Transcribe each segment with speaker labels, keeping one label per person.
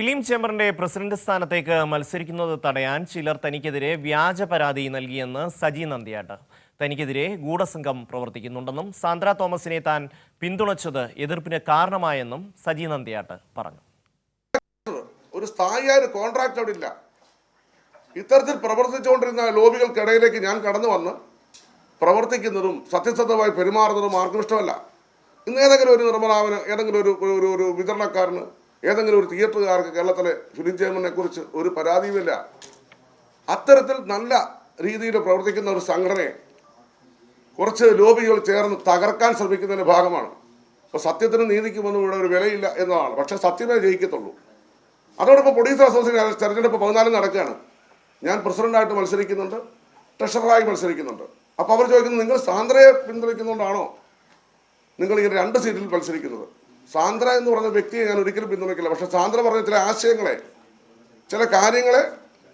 Speaker 1: Film ചേംബറിന്റെ president സ്ഥാനത്തേക്ക് മത്സരിക്കുന്നത് തടയാൻ ചിലർ തനിക്കെതിരെ വ്യാജ പരാതി നൽകിയെന്ന് സജി നന്ദിയാട്ട്. തനിക്കെതിരെ ഗൂഢസംഘം പ്രവർത്തിക്കുന്നുണ്ടെന്നും സാന്ദ്ര തോമസിനെ താൻ പിന്തുണച്ചത് എതിർപ്പിന് കാരണമായെന്നും സജി നന്ദിയാട്ട് പറഞ്ഞു.
Speaker 2: ഒരു ഒരു കോൺട്രാക്ട് അവിടെ ഇല്ല. ഇത്തരത്തിൽ പ്രവർത്തിച്ചുകൊണ്ടിരുന്ന ലോബികൾക്കിടയിലേക്ക് ഞാൻ കടന്നു വന്ന് പ്രവർത്തിക്കുന്നതും സത്യസന്ധമായി പെരുമാറുന്നതും ആർക്കും ഇഷ്ടമല്ല. ഇന്ന് ഏതെങ്കിലും ഒരു നിർമ്മാതാവിന് ഏതെങ്കിലും ഒരു ഒരു വിതരണക്കാരന് ഏതെങ്കിലും ഒരു തിയേറ്ററുകാർക്ക് കേരളത്തിലെ ഫിലിം ചേമനെ കുറിച്ച് ഒരു പരാതിയുമില്ല. അത്തരത്തിൽ നല്ല രീതിയിൽ പ്രവർത്തിക്കുന്ന ഒരു സംഘടനയെ കുറച്ച് ലോബികൾ ചേർന്ന് തകർക്കാൻ ശ്രമിക്കുന്നതിന്റെ ഭാഗമാണ്. അപ്പോൾ സത്യത്തിനും നീതിക്കും ഒന്നും ഇവിടെ ഒരു വിലയില്ല എന്നതാണ്. പക്ഷെ സത്യമേ ജയിക്കത്തുള്ളൂ. അതോടൊപ്പം പ്രൊഡ്യൂസർ അസോസിയേഷൻ തെരഞ്ഞെടുപ്പ് പതിനാലും നടക്കുകയാണ്. ഞാൻ പ്രസിഡന്റായിട്ട് മത്സരിക്കുന്നുണ്ട് ട്രഷററായി മത്സരിക്കുന്നുണ്ട്. അപ്പോൾ അവർ ചോദിക്കുന്നത് നിങ്ങൾ സാന്ദ്രയെ പിന്തുണയ്ക്കുന്നുകൊണ്ടാണോ നിങ്ങൾ ഇങ്ങനെ രണ്ട് സീറ്റിൽ മത്സരിക്കുന്നത്? സാന്ദ്ര എന്ന് പറഞ്ഞ വ്യക്തിയെ ഞാൻ ഒരിക്കലും പിന്തുണയ്ക്കില്ല. പക്ഷെ സാന്ദ്ര പറഞ്ഞ ചില ആശയങ്ങളെ ചില കാര്യങ്ങളെ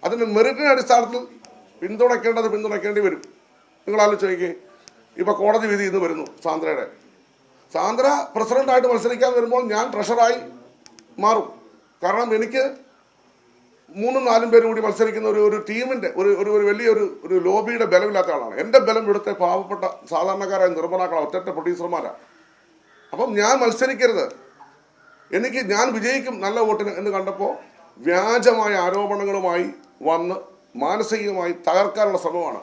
Speaker 2: അതിന്റെ മെറിറ്റിന്റെ അടിസ്ഥാനത്തിൽ പിന്തുണയ്ക്കേണ്ടത് പിന്തുണയ്ക്കേണ്ടി വരും. നിങ്ങൾ ആലോചിച്ച് നോക്കിയേ ഇപ്പോൾ കോടതി വിധി ഇന്ന് വരുന്നു സാന്ദ്രയുടെ. സാന്ദ്ര പ്രസിഡന്റായിട്ട് മത്സരിക്കാൻ വരുമ്പോൾ ഞാൻ ട്രഷറായി മാറും. കാരണം എനിക്ക് മൂന്നും നാലും പേരും കൂടി മത്സരിക്കുന്ന ഒരു ഒരു ടീമിന്റെ ഒരു ഒരു ഒരു വലിയൊരു ഒരു ലോബിയുടെ ബലമില്ലാത്ത ആളാണ്. എന്റെ ബലം ഇവിടുത്തെ പാവപ്പെട്ട സാധാരണക്കാരായ നിർമ്മാതാക്കളാണ് ഒറ്റ പ്രൊഡ്യൂസർമാരാണ് അപ്പം ഞാൻ മത്സരിക്കരുത്. എനിക്ക് ഞാൻ വിജയിക്കും നല്ല വോട്ടിന് എന്ന് കണ്ടപ്പോൾ വ്യാജമായ ആരോപണങ്ങളുമായി വന്ന് മാനസികമായി തകർക്കാനുള്ള ശ്രമമാണ്.